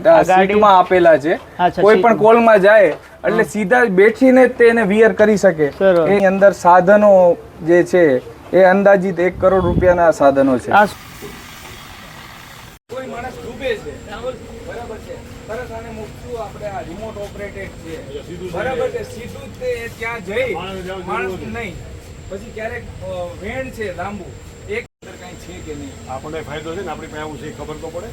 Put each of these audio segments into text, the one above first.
સીટમાં આપેલા છે. કોઈ પણ કોલમાં જાય એટલે સીધા બેઠીને જ તેને વિયર કરી શકે. એની અંદર સાધનો જે છે એ અંદાજિત એક કરોડ રૂપિયાના સાધનો છે. કોઈ માણસ ડૂબે છે. બરાબર છે. તરત આને મૂકશું આપણે આ રિમોટ ઓપરેટેડ છે. બરાબર છે. સીધું તે ત્યાં જઈ માણસ નહીં. પછી ક્યારેક વેણ છે લાંબુ. એક અંદર કાંઈ છે કે નહીં? આપણને ફાયદો છે ને આપણી પાસે આવું છે ખબર તો પડે.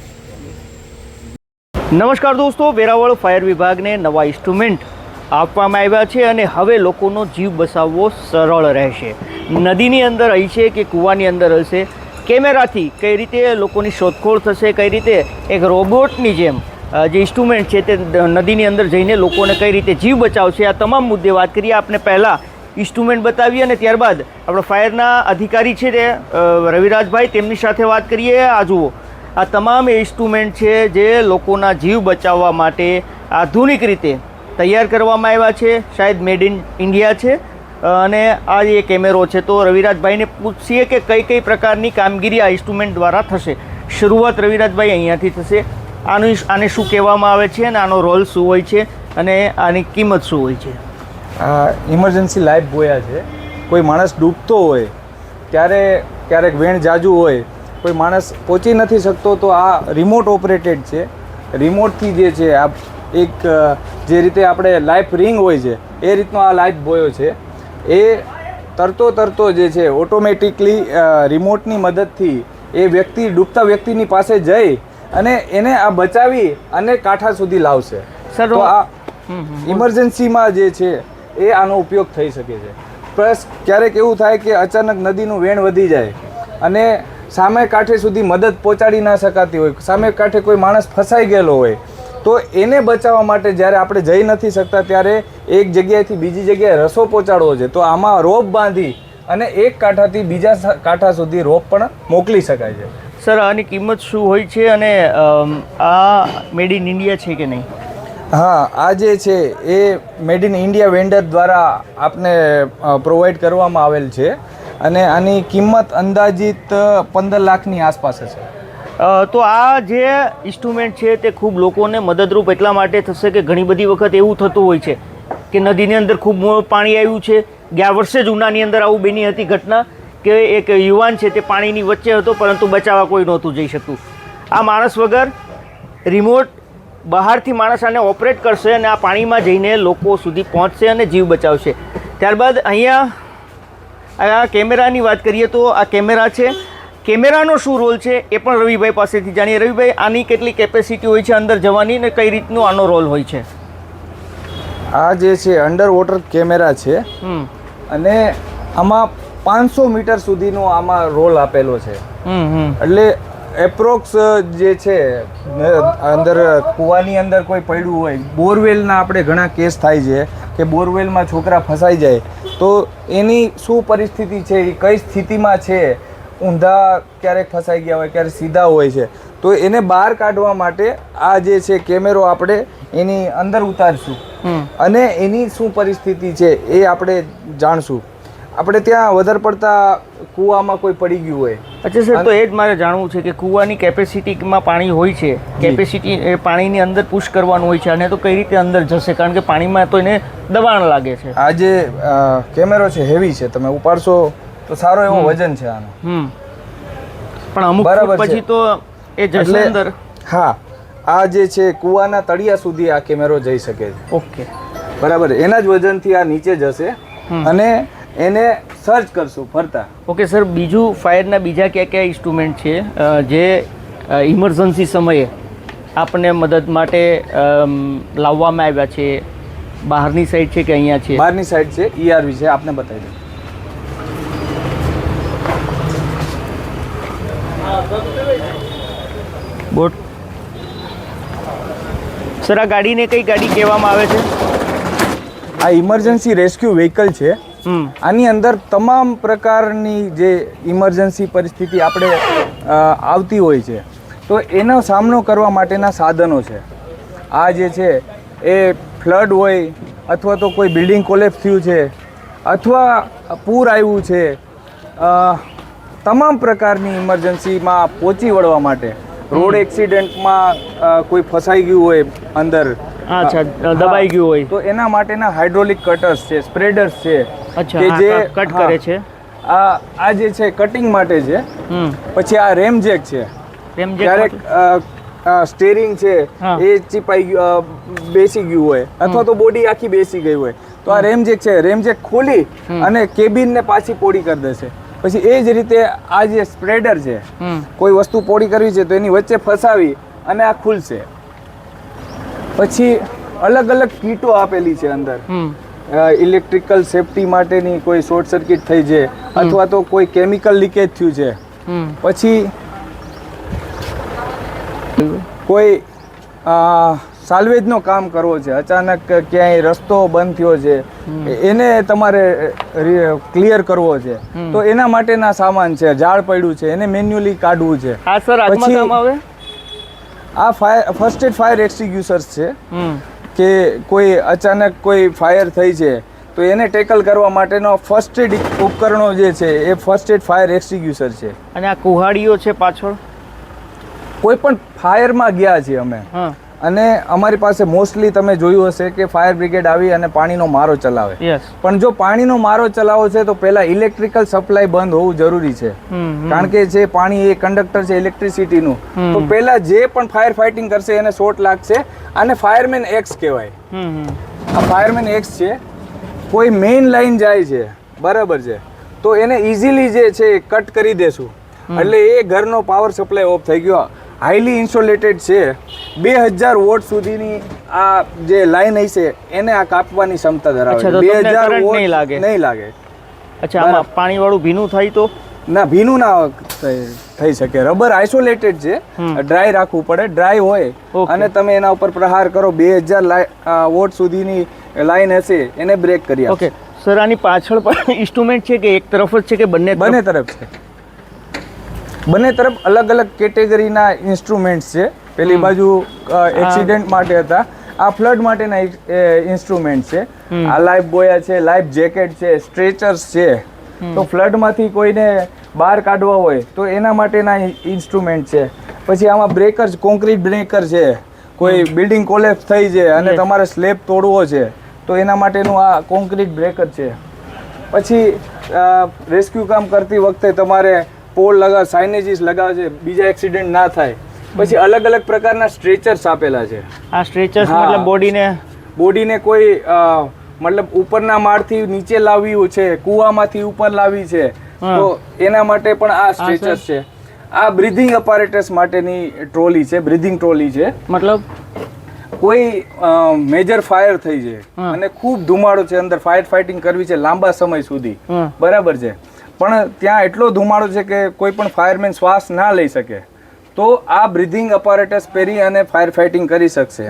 નમસ્કાર દોસ્તો, વેરાવળ ફાયર વિભાગને નવા ઇન્સ્ટ્રુમેન્ટ આપવામાં આવ્યા છે અને હવે લોકોનો જીવ બચાવવો સરળ રહેશે. નદીની અંદર હશે કે કૂવાની અંદર હશે. કેમેરાથી કઈ રીતે લોકોની શોધખોળ થશે, કઈ રીતે એક રોબોટની જેમ જે ઇન્સ્ટ્રુમેન્ટ છે તે નદીની અંદર જઈને લોકોને કઈ રીતે જીવ બચાવશે, આ તમામ મુદ્દે વાત કરીએ. આપણે પહેલાં ઇન્સ્ટ્રુમેન્ટ બતાવીએ અને ત્યારબાદ આપણે ફાયરના અધિકારી છે તે રવિરાજભાઈ, તેમની સાથે વાત કરીએ. આ જુઓ. આ તમામ ઇન્સ્ટ્રુમેન્ટ છે જે લોકોના જીવ બચાવવા માટે આધુનિક રીતે તૈયાર કરવામાં આવ્યા છે. શાયદ મેડ ઇન ઇન્ડિયા છે. અને આ જે કેમેરો છે તો રવિરાજભાઈને પૂછીએ કે કઈ કઈ પ્રકારની કામગીરી આ ઇન્સ્ટ્રુમેન્ટ દ્વારા થશે. શરૂઆત રવિરાજભાઈ અહીંયાથી થશે. આનું આને શું કહેવામાં આવે છે અને આનો રોલ શું હોય છે અને આની કિંમત શું હોય છે? આ ઇમરજન્સી લાઈફ બોયા છે. કોઈ માણસ ડૂબતો હોય ત્યારે ક્યારેક વેણ જાજુ હોય કોઈ માણસ પહોંચી નથી શકતો તો આ રિમોટ ઓપરેટેડ છે. રિમોટથી જે છે આ એક જે રીતે આપણે લાઈફ રિંગ હોય છે એ રીતનો આ લાઈફ બોયો છે. એ તરતો તરતો જે છે ઓટોમેટિકલી રિમોટની મદદથી એ વ્યક્તિ ડૂબતા વ્યક્તિની પાસે જઈ અને એને આ બચાવી અને કાંઠા સુધી લાવશે. સર, તો આ. ઇમરજન્સીમાં જે છે એ આનો ઉપયોગ થઈ શકે છે. પ્લસ ક્યારેક એવું થાય કે અચાનક નદીનું વેણ વધી જાય અને સામે કાંઠે સુધી મદદ પહોંચાડી ના શકાતી હોય સામે કાંઠે કોઈ માણસ ફસાઈ ગયેલો હોય તો એને બચાવવા માટે જ્યારે આપણે જઈ નથી શકતા ત્યારે એક જગ્યાએથી બીજી જગ્યાએ રસો પહોંચાડવો છે. તો આમાં રોપ બાંધી અને એક કાંઠાથી બીજા કાંઠા સુધી રોપ પણ મોકલી શકાય છે. સર આની કિંમત શું હોય છે અને આ મેડ ઇન ઇન્ડિયા છે કે નહીં? હા આ જે છે એ મેડ ઇન ઇન્ડિયા વેન્ડર દ્વારા આપને પ્રોવાઈડ કરવામાં આવેલ છે. અને આની કિંમત અંદાજિત પંદર લાખની આસપાસ હશે. તો આ જે ઇન્સ્ટ્રુમેન્ટ છે તે ખૂબ લોકોને મદદરૂપ એટલા માટે થશે કે ઘણી બધી વખત એવું થતું હોય છે કે નદીની અંદર ખૂબ પાણી આવ્યું છે. ગયા વર્ષે જ ઉનાની અંદર આવું બની હતી ઘટના કે એક યુવાન છે તે પાણીની વચ્ચે હતો, પરંતુ બચાવવા કોઈ નહોતું જઈ શકતું. આ માણસ વગર રિમોટ બહારથી માણસ આને ઓપરેટ કરશે અને આ પાણીમાં જઈને લોકો સુધી પહોંચશે અને જીવ બચાવશે. ત્યારબાદ અહીંયા આ કેમેરાની વાત કરીએ તો આ કેમેરા છે. કેમેરાનો શું રોલ છે એ પણ રવિભાઈ પાસેથી જાણીએ. રવિભાઈ આની કેટલી કેપેસિટી હોય છે અંદર જવાની ને કઈ રીતનું આનો રોલ હોય છે? આ જે છે અંડર વોટર કેમેરા છે. અને આમાં પાંચસો મીટર સુધીનો આમાં રોલ આપેલો છે. એટલે એપ્રોક્સ જે છે અંદર કૂવાની અંદર કોઈ પડ્યું હોય બોરવેલના આપણે ઘણા કેસ થાય છે કે બોરવેલમાં છોકરા ફસાઈ જાય તો એની શું પરિસ્થિતિ છે? એ કઈ સ્થિતિમાં છે? ઊંધા ક્યારેક ફસાઈ ગયા હોય ક્યારેક સીધા હોય છે. તો એને બહાર કાઢવા માટે આ જે છે કેમેરો આપણે એની અંદર ઉતારશું. અને એની શું પરિસ્થિતિ છે એ આપણે જાણશું. આપણે ત્યાં વધારે પડતા કૂવામાં કોઈ પડી ગયું હોય. અચ્છા સર તો એ જ મારે જાણવું છે કે કૂવાની કેપેસિટીમાં પાણી હોય છે. કેપેસિટી એ પાણીની અંદર પુશ કરવાનું હોય છે અને તો કઈ રીતે અંદર જશે? કારણ કે પાણીમાં તો એને દબાણ લાગે છે. આ જે કેમેરો છે હેવી છે તમે ઉપાડશો તો સારો એવો વજન છે આનો. પણ અમુક પછી તો એ જશે અંદર. હા આ જે છે કૂવાના તળિયા સુધી આ કેમેરો જઈ શકે છે. ઓકે. બરાબર એના જ વજનથી આ નીચે જશે. અને એને સર્ચ કરશું ફરતા. ઓકે સર બીજું ફાયરના બીજા કયા કયા ઇન્સ્ટ્રુમેન્ટ છે? જે ઇમરજન્સી સમયે આપણને મદદ માટે લાવવામાં આવ્યા છે? બહારની સાઈડ છે કે અહીંયા છે? બહારની સાઈડ છે ઈઆરવી છે આપને બતાવી દઉં. બોટ. સર આ ગાડીને કઈ ગાડી કહેવામાં આવે છે? આ ઇમરજન્સી રેસ્ક્યુ વ્હીકલ છે. આની અંદર તમામ પ્રકારની જે ઇમરજન્સી પરિસ્થિતિ આપણે આવતી હોય છે. તો એનો સામનો કરવા માટેના સાધનો છે. આ જે છે એ ફ્લડ હોય અથવા તો કોઈ બિલ્ડિંગ કોલેપ્સ થયું છે અથવા પૂર આવ્યું છે તમામ પ્રકારની ઇમરજન્સીમાં પહોંચી વળવા માટે. રોડ એક્સિડન્ટમાં કોઈ ફસાઈ ગયું હોય અંદર. અચ્છા દબાઈ ગયું હોય. તો એના માટેના હાઇડ્રોલિક કટર્સ છે સ્પ્રેડર્સ છે. કે જે કટ- કરે છે. આ આ જે છે કટિંગ માટે છે પછી આ રેમ જેક છે. રેમ જેક ક્યારેક સ્ટેરિંગ છે એ ચીપાઈ ગયું બેસી ગયું હોય અથવા તો બોડી આખી બેસી ગઈ હોય. તો આ રેમ જેક છે રેમ જેક ખોલી અને અને કેબિનને પાછી પોડી કરી દેશે. પછી એ જ રીતે આ જે સ્પ્રેડર છે કોઈ વસ્તુ પોડી કરવી છે તો એની વચ્ચે ફસાવી અને આ ખુલશે. પછી અલગ અલગ કીટો આપેલી છે અંદર. ઇલેક્ટ્રિકલ સેફટી માટેની કોઈ શોર્ટ સર્કિટ થઈ છે અથવા તો કોઈ કેમિકલ લીકેજ થયું છે. પછી કોઈ સાલ્વેજનો કામ કરવો છે અચાનક ક્યાંય રસ્તો બંધ થયો છે એને તમારે ક્લિયર કરવો છે. તો એના માટેના સામાન છે ઝાડ પડ્યું છે એને મેન્યુઅલી કાઢવું છે. આ સર પછી- આ fire first aid fire extinguishers છે. કે કોઈ અચાનક કોઈ ફાયર થઈ છે તો એને ટેકલ કરવા માટેનો ફર્સ્ટ એડ ઉપકરણો જે છે એ ફર્સ્ટ એડ ફાયર એક્સટિગ્યુસર છે. અને આ કુહાડીઓ છે પાછળ? કોઈ પણ ફાયરમાં ગયા છીએ અમે. હા. અને અમારી પાસે મોસ્ટલી તમે જોયું હશે કે ફાયર બ્રિગેડ આવી અને પાણીનો મારો ચલાવે. પણ જો પાણીનો મારો ચલાવો છે તો પહેલા ઇલેક્ટ્રિકલ સપ્લાય બંધ હોવું જરૂરી છે. કારણ કે જે પાણી એ કંડક્ટર છે ઇલેક્ટ્રિસિટીનું. તો પહેલા જે પણ ફાયર ફાઇટિંગ કરશે એને શોર્ટ લાગશે. અને ફાયરમેન એક્સ કહેવાય. આ ફાયરમેન એક્સ છે. કોઈ મેઇન લાઈન જાય છે. બરાબર છે. તો એને ઇઝીલી જે છે કટ કરી દેશું. એટલે એ ઘરનો પાવર સપ્લાય ઓફ થઈ ગયો. હાઈલી ઇન્સ્યુલેટેડ છે. બે હજાર વોટ સુધીની આ જે લાઈન હશે એને આ કાપવાની ક્ષમતા ધરાવે છે. બે હજાર નહીં લાગે? નહીં લાગે. અચ્છા આમાં પાણીવાળું ભીનું થાય તો? ના ભીનું ના થઈ શકે. રબર આઇસોલેટેડ છે. ડ્રાય રાખવું પડે. ડ્રાય હોય. અને તમે એના ઉપર પ્રહાર કરો. બે હજાર વોટ સુધીની લાઈન હશે એને બ્રેક કરી ઓકે સર આની પાછળ પણ ઇન્સ્ટ્રુમેન્ટ છે કે એક તરફ જ છે કે બંને બંને તરફ છે. બંને તરફ અલગ અલગ કેટેગરીના ઇન્સ્ટ્રુમેન્ટ્સ છે. પેલી બાજુ એક્સિડન્ટ માટે હતા. આ ફ્લડ માટેના ઇન્સ્ટ્રુમેન્ટ છે. આ લાઈફ બોયા છે લાઈફ જેકેટ છે સ્ટ્રેચર્સ છે. તો ફ્લડમાંથી કોઈને બહાર કાઢવા હોય તો એના માટેના ઇન્સ્ટ્રુમેન્ટ છે. પછી આમાં બ્રેકર કોન્ક્રીટ બ્રેકર છે. કોઈ બિલ્ડિંગ કોલેપ્સ થઈ છે અને તમારે સ્લેબ તોડવો છે તો એના માટેનું આ કોન્ક્રીટ બ્રેકર છે. પછી રેસ્ક્યુ કામ કરતી વખતે તમારે પોલ લગાવ સાઇનેજીસ લગાવે છે બીજા એક્સિડન્ટ ના થાય. પછી અલગ અલગ પ્રકારના સ્ટ્રેચર્સ આપેલા છે. આ સ્ટ્રેચર્સ મતલબ બોડીને? બોડીને કોઈ મતલબ ઉપરના માળથી નીચે લાવવી છે કૂવામાંથી ઉપર લાવવી છે તો એના માટે પણ આ સ્ટ્રેચર્સ છે. આ બ્રીધિંગ અપારેટસ માટેની ટ્રોલી છે બ્રીધિંગ ટ્રોલી છે. મતલબ? કોઈ મેજર ફાયર થઈ છે. અને ખૂબ ધુમાડો છે અંદર ફાયર ફાઇટિંગ કરવી છે લાંબા સમય સુધી. બરાબર છે. પણ ત્યાં એટલો ધુમાડો છે કે કોઈ પણ ફાયરમેન શ્વાસ ના લઈ શકે. તો આ બ્રિધિંગ અપારેટસ પહેરી અને ફાયર ફાઇટિંગ કરી શકશે.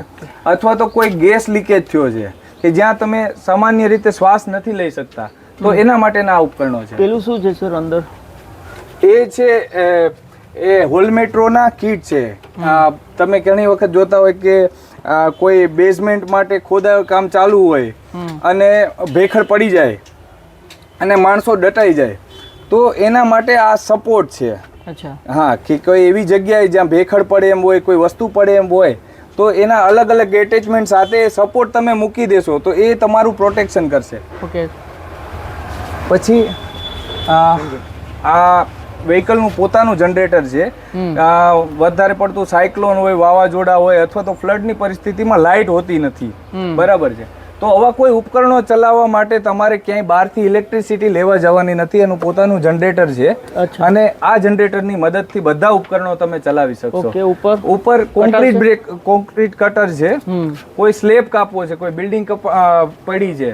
અથવા તો કોઈ ગેસ લીકેજ થયો છે કે જ્યાં તમે સામાન્ય રીતે શ્વાસ નથી લઈ શકતા તો એના માટેના આ ઉપકરણો છે. પેલું શું છે સર અંદર? એ છે એ, હોલમેટ્રોના કીટ છે. તમે ઘણી વખત જોતા હોય કે કોઈ બેઝમેન્ટ માટે ખોદા કામ ચાલુ હોય અને ભેખડ પડી જાય અને માણસો ડટાઈ જાય. તો એના માટે આ સપોર્ટ છે. અચ્છા. હા કે કોઈ એવી જગ્યાએ જ્યાં ભેખડ પડે એમ હોય કોઈ વસ્તુ પડે એમ હોય તો એના અલગ અલગ એટેચમેન્ટ સાથે સપોર્ટ તમે મૂકી દેશો તો એ તમારું પ્રોટેક્શન કરશે. ઓકે પછી આ આ વ્હીકલનું પોતાનું જનરેટર છે. આ વધારે પડતું સાયક્લોન હોય વાવાઝોડા હોય અથવા તો ફ્લડની પરિસ્થિતિમાં લાઇટ હોતી નથી. બરાબર છે. તો આવા કોઈ ઉપકરણો ચલાવવા માટે તમારે ક્યાંય બહારથી ઇલેક્ટ્રિસિટી લેવા જવાની નથી એનું પોતાનું જનરેટર છે. અને આ જનરેટરની મદદથી બધા ઉપકરણો તમે ચલાવી શકશો. ઉપર? ઉપર કોન્ક્રીટ બ્રેક કોન્ક્રીટ કટર છે. કોઈ સ્લેબ કાપવો છે કોઈ બિલ્ડિંગ પડી છે.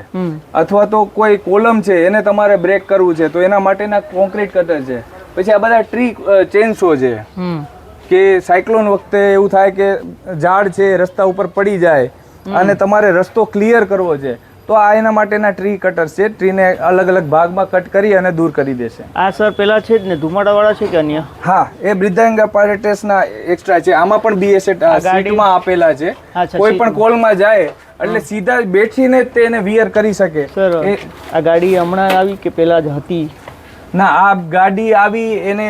અથવા તો કોઈ કોલમ છે એને તમારે બ્રેક કરવું છે તો એના માટેના કોન્ક્રીટ કટર છે. પછી આ બધા ટ્રી ચેન્સો છે. કે સાયક્લોન વખતે એવું થાય કે ઝાડ છે રસ્તા ઉપર પડી જાય અને તમારે રસ્તો ક્લિયર કરવો છે તો આ એના માટેના ટ્રી કટર છે. ટ્રીને અલગ અલગ ભાગમાં કટ કરી અને દૂર કરી દેશે. આ સર પેલા છે જ ને ધુમાડાવાળા છે કે અન્ય? હા એ બ્રિધાંગ અપારેટસના એક્સ્ટ્રા છે. આમાં પણ બીએસએટ સીટમાં આપેલા છે. કોઈ પણ. કોલમાં જાય એટલે સીધા બેઠીને તેને વિયર કરી શકે. સર આ ગાડી હમણાં આવી કે પેલા જ હતી? ના આ ગાડી આવી એને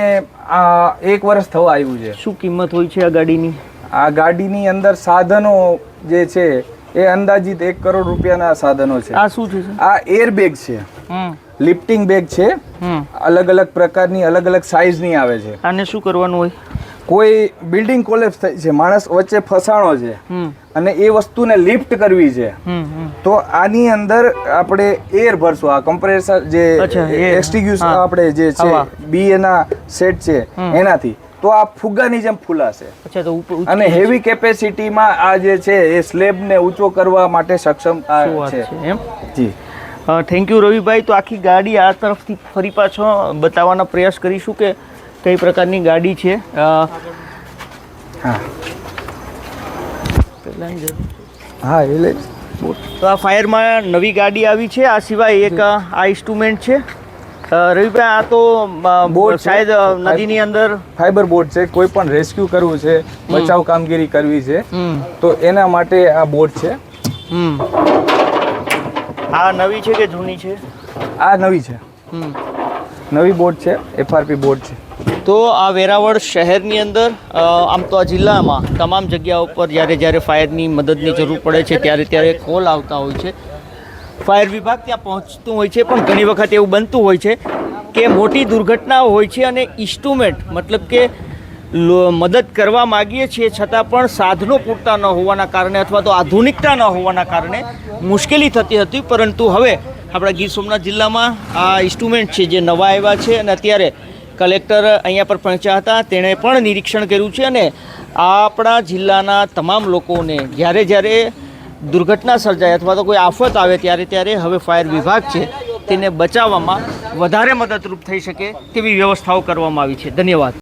એક વર્ષ થવા આવ્યું છે. શું કિંમત હોય છે આ ગાડીની? આ ગાડીની અંદર સાધનો જે છે એ અંદાજિત એક કરોડ રૂપિયાના સાધનો છે. આ શું છે આ એર બેગ છે લિફ્ટિંગ બેગ છે. અલગ અલગ પ્રકારની અલગ અલગ સાઇઝની આવે છે. આને શું કરવાનું હોય? કોઈ બિલ્ડિંગ કોલેપ્સ થઈ છે માણસ વચ્ચે ફસાણો છે. અને એ વસ્તુને લિફ્ટ કરવી છે. તો આની અંદર આપણે એર ભરશું. આ કમ્પ્રેસર જે air. આપણે જે છે બી એના સેટ છે એનાથી. તો આ ફુગ્ગાની જેમ ફૂલાશે. અચ્છા તો અને હેવી કેપેસિટીમાં આ જે છે એ સ્લેબને ઊંચો કરવા માટે સક્ષમ છે. એમ? જી. થેન્ક યુ રવિભાઈ. તો આખી ગાડી આ તરફથી ફરી પાછો બતાવવાનો પ્રયાસ કરીશું કે કઈ પ્રકારની ગાડી છે? હા. હા એટલે તો આ ફાયરમાં નવી ગાડી આવી છે. આ સિવાય એક આ ઇન્સ્ટ્રુમેન્ટ છે. રવિભાઈ આ તો બોટ શાયદ નદીની અંદર. ફાઈબર બોટ છે. કોઈ પણ રેસ્ક્યુ કરવું છે બચાવ કામગીરી કરવી છે તો એના માટે આ બોટ છે. આ નવી છે કે જૂની છે? આ નવી છે. નવી બોટ છે એફઆરપી બોટ છે. તો આ વેરાવળ શહેરની અંદર આમ તો આ જિલ્લામાં તમામ જગ્યાઓ ઉપર જ્યારે જ્યારે ફાયરની મદદની જરૂર પડે છે ત્યારે ત્યારે કોલ આવતા હોય છે. ફાયર વિભાગ ત્યાં પહોંચતું હોય છે, પણ ઘણી વખત એવું બનતું હોય છે કે મોટી દુર્ઘટનાઓ હોય છે અને ઇન્સ્ટ્રુમેન્ટ, મતલબ કે મદદ કરવા માગીએ છીએ, છતાં પણ સાધનો પૂરતા ન હોવાના કારણે અથવા તો આધુનિકતા ન હોવાના કારણે મુશ્કેલી થતી હતી. પરંતુ હવે આપણા ગીર સોમનાથ જિલ્લામાં આ ઇન્સ્ટ્રુમેન્ટ છે જે નવા આવ્યા છે અને અત્યારે કલેક્ટર અહીંયા પર પહોંચ્યા હતા. તેણે પણ નિરીક્ષણ કર્યું છે અને આપણા જિલ્લાના તમામ લોકોને જ્યારે જ્યારે દુર્ઘટના સર્જાય અથવા તો કોઈ આફત આવે ત્યારે ત્યારે હવે ફાયર વિભાગ છે તેને બચાવવામાં વધારે મદદરૂપ થઈ શકે તેવી વ્યવસ્થાઓ કરવામાં આવી છે. ધન્યવાદ.